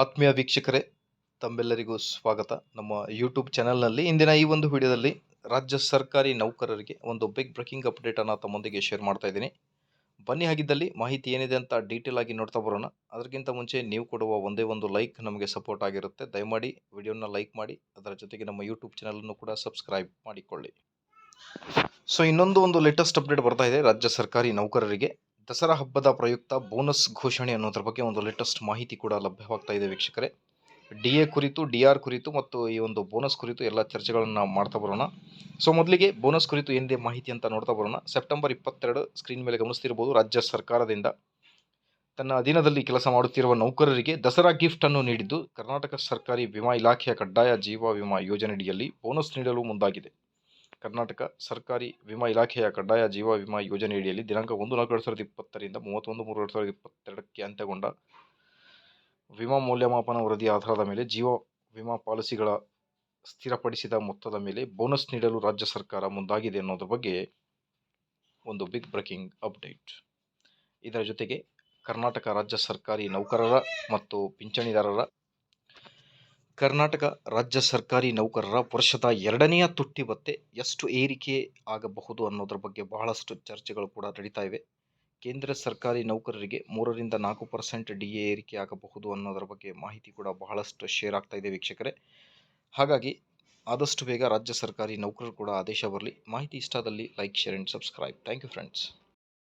ಆತ್ಮೀಯ ವೀಕ್ಷಕರೇ, ತಮ್ಮೆಲ್ಲರಿಗೂ ಸ್ವಾಗತ. ನಮ್ಮ ಯೂಟ್ಯೂಬ್ ಚಾನಲ್ನಲ್ಲಿ ಇಂದಿನ ಈ ಒಂದು ವಿಡಿಯೋದಲ್ಲಿ ರಾಜ್ಯ ಸರ್ಕಾರಿ ನೌಕರರಿಗೆ ಒಂದು ಬಿಗ್ ಬ್ರೇಕಿಂಗ್ ಅಪ್ಡೇಟನ್ನು ತಮ್ಮೊಂದಿಗೆ ಶೇರ್ ಮಾಡ್ತಾ ಇದ್ದೀನಿ. ಬನ್ನಿ, ಹಾಗಿದ್ದಲ್ಲಿ ಮಾಹಿತಿ ಏನಿದೆ ಅಂತ ಡೀಟೇಲ್ ಆಗಿ ನೋಡ್ತಾ ಬರೋಣ. ಅದಕ್ಕಿಂತ ಮುಂಚೆ ನೀವು ಕೊಡುವ ಒಂದೇ ಒಂದು ಲೈಕ್ ನಮಗೆ ಸಪೋರ್ಟ್ ಆಗಿರುತ್ತೆ. ದಯಮಾಡಿ ವಿಡಿಯೋನ ಲೈಕ್ ಮಾಡಿ, ಅದರ ಜೊತೆಗೆ ನಮ್ಮ ಯೂಟ್ಯೂಬ್ ಚಾನಲನ್ನು ಕೂಡ ಸಬ್ಸ್ಕ್ರೈಬ್ ಮಾಡಿಕೊಳ್ಳಿ. ಸೊ ಇನ್ನೊಂದು ಒಂದು ಲೇಟೆಸ್ಟ್ ಅಪ್ಡೇಟ್ ಬರ್ತಾ ಇದೆ ರಾಜ್ಯ ಸರ್ಕಾರಿ ನೌಕರರಿಗೆ. ದಸರಾ ಹಬ್ಬದ ಪ್ರಯುಕ್ತ ಬೋನಸ್ ಘೋಷಣೆ ಅನ್ನೋದ್ರ ಬಗ್ಗೆ ಒಂದು ಲೇಟೆಸ್ಟ್ ಮಾಹಿತಿ ಕೂಡ ಲಭ್ಯವಾಗ್ತಾ ಇದೆ ವೀಕ್ಷಕರೇ. ಡಿ ಎ ಕುರಿತು ಡಿ ಆರ್ ಕುರಿತು ಮತ್ತು ಈ ಒಂದು ಬೋನಸ್ ಕುರಿತು ಎಲ್ಲ ಚರ್ಚೆಗಳನ್ನು ಮಾಡ್ತಾ ಬರೋಣ. ಸೊ ಮೊದಲಿಗೆ ಬೋನಸ್ ಕುರಿತು ಏನಿದೆ ಮಾಹಿತಿ ಅಂತ ನೋಡ್ತಾ ಬರೋಣ. ಸೆಪ್ಟೆಂಬರ್ ಇಪ್ಪತ್ತೆರಡು ಸ್ಕ್ರೀನ್ ಮೇಲೆ ಗಮನಿಸ್ತಿರ್ಬೋದು ರಾಜ್ಯ ಸರ್ಕಾರದಿಂದ. ತನ್ನ ಅಧೀನದಲ್ಲಿ ಕೆಲಸ ಮಾಡುತ್ತಿರುವ ನೌಕರರಿಗೆ ದಸರಾ ಗಿಫ್ಟ್ ಅನ್ನು ನೀಡಿದ್ದು ಕರ್ನಾಟಕ ಸರ್ಕಾರಿ ವಿಮಾ ಇಲಾಖೆಯ ಕಡ್ಡಾಯ ಜೀವ ವಿಮಾ ಯೋಜನೆಯಡಿಯಲ್ಲಿ ಬೋನಸ್ ನೀಡಲು ಮುಂದಾಗಿದೆ. ಕರ್ನಾಟಕ ಸರ್ಕಾರಿ ವಿಮಾ ಇಲಾಖೆಯ ಕಡ್ಡಾಯ ಜೀವ ವಿಮಾ ಯೋಜನೆಯಡಿಯಲ್ಲಿ ದಿನಾಂಕ ಒಂದು ನಾಲ್ಕು ಎರಡು ಸಾವಿರದ ಇಪ್ಪತ್ತರಿಂದ ಮೂವತ್ತೊಂದು ಮೂರು ಎರಡು ಸಾವಿರದ ಇಪ್ಪತ್ತೆರಡಕ್ಕೆ ಅಂತ್ಯಗೊಂಡ ವಿಮಾ ಮೌಲ್ಯಮಾಪನ ವರದಿ ಆಧಾರದ ಮೇಲೆ ಜೀವ ವಿಮಾ ಪಾಲಿಸಿಗಳ ಸ್ಥಿರಪಡಿಸಿದ ಮೊತ್ತದ ಮೇಲೆ ಬೋನಸ್ ನೀಡಲು ರಾಜ್ಯ ಸರ್ಕಾರ ಮುಂದಾಗಿದೆ ಅನ್ನೋದ್ರ ಬಗ್ಗೆ ಒಂದು ಬಿಗ್ ಬ್ರೇಕಿಂಗ್ ಅಪ್ಡೇಟ್ ಇದರ ಜೊತೆಗೆ ಕರ್ನಾಟಕ ರಾಜ್ಯ ಸರ್ಕಾರಿ ನೌಕರರ ಮತ್ತು ಪಿಂಚಣಿದಾರರ ಕರ್ನಾಟಕ ರಾಜ್ಯ ಸರ್ಕಾರಿ ನೌಕರರ ವರ್ಷದ ಎರಡನೆಯ ತುಟ್ಟಿ ಭತ್ಯೆ ಎಷ್ಟು ಏರಿಕೆ ಆಗಬಹುದು ಅನ್ನೋದ್ರ ಬಗ್ಗೆ ಬಹಳಷ್ಟು ಚರ್ಚೆಗಳು ಕೂಡ ನಡೀತಾ ಇವೆ. ಕೇಂದ್ರ ಸರ್ಕಾರಿ ನೌಕರರಿಗೆ ಮೂರರಿಂದ ನಾಲ್ಕು ಪರ್ಸೆಂಟ್ ಡಿ ಎ ಏರಿಕೆ ಆಗಬಹುದು ಅನ್ನೋದರ ಬಗ್ಗೆ ಮಾಹಿತಿ ಕೂಡ ಬಹಳಷ್ಟು ಶೇರ್ ಆಗ್ತಾ ಇದೆ ವೀಕ್ಷಕರೇ. ಹಾಗಾಗಿ ಆದಷ್ಟು ಬೇಗ ರಾಜ್ಯ ಸರ್ಕಾರಿ ನೌಕರರು ಕೂಡ ಆದೇಶ ಬರಲಿ. ಮಾಹಿತಿ ಇಷ್ಟದಲ್ಲಿ like, share and subscribe. Thank you friends.